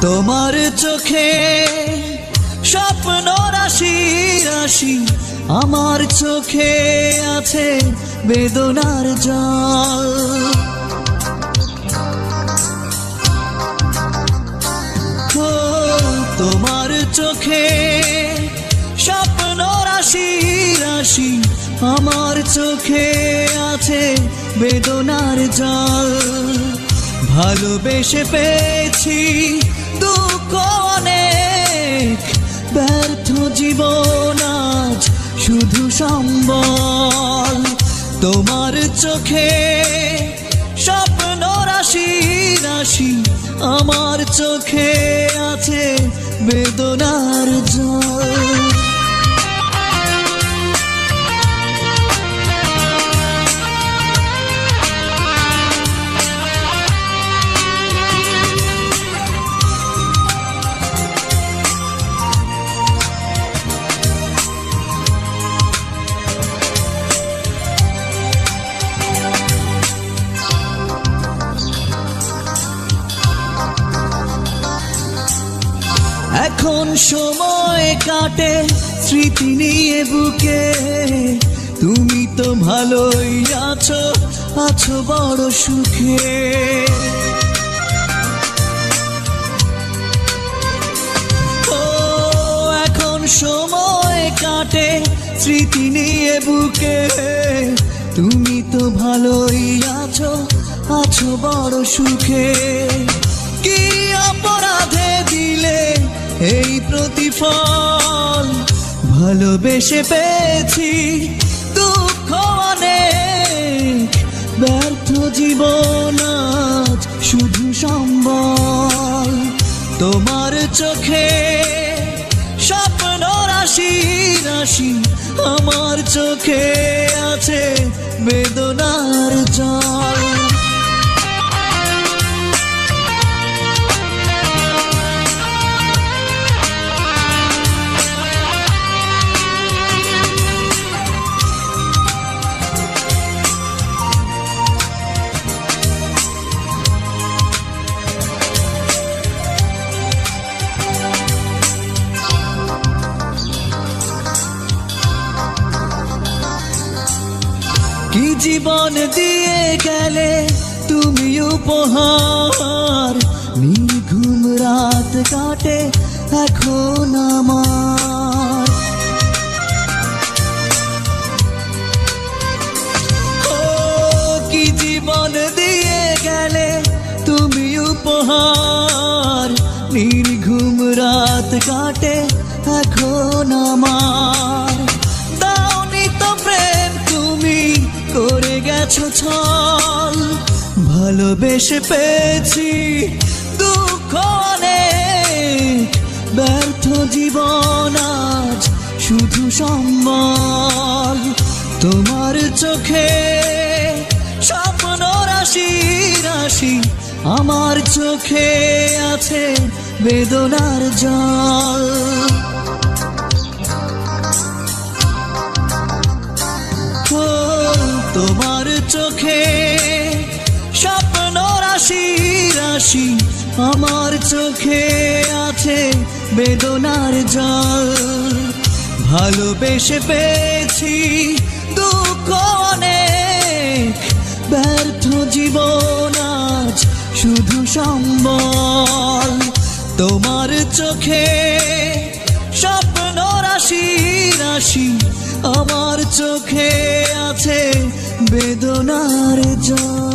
তোমার চোখে স্বপ্ন রাশি রাশি আমার চোখে আছে বেদনার জল। তোমার চোখে স্বপ্ন রাশি রাশি আমার চোখে আছে বেদনার জল। ভালোবেসে পেয়েছি দুঃখ অনেক ব্যর্থ জীবন আজ শুধু সম্বল। তোমার চোখে স্বপ্ন রাশি রাশি আমার চোখে আছে বেদনার জল। এখন সময় কাটে, স্মৃতি নিয়ে বুকে। তুমি তো ভালোই আছো আছো বড় সুখে। ও, এখন সময় কাটে, স্মৃতি নিয়ে বুকে। তুমি তো ভালোই আছো আছো বড় সুখে। এই প্রতিফল ভালোবেসে পেয়েছি দুঃখ অনেক, ব্যর্থ জীবন আজ শুধু সম্বল। তোমার চোখে স্বপ্ন রাশি রাশি আমার চোখে আছে বেদনার জল। জীবন দিয়ে গেলে তুমি উপহার। নির্ঘুম রাত কাটে এখন আমার। কি জীবন দিয়ে গেলে তুমি উপহার। নির্ঘুম রাত কাটে এখন আমার। গেছো ছল, ভালোবেসে পেয়েছি দুঃখ ব্যর্থ জীবন আজ শুধু সম্বল। তোমার চোখে স্বপ্ন রাশি রাশি আমার চোখে আছে বেদনার জল। রাশি আমার চোখে আছে বেদনার জল। ভালোবেসে পেয়েছি দুঃখ অনেক। ব্যর্থ জীবন আজ শুধু সম্বল। তোমার চোখে স্বপ্ন রাশি রাশি আমার চোখে আছে বেদনার জল।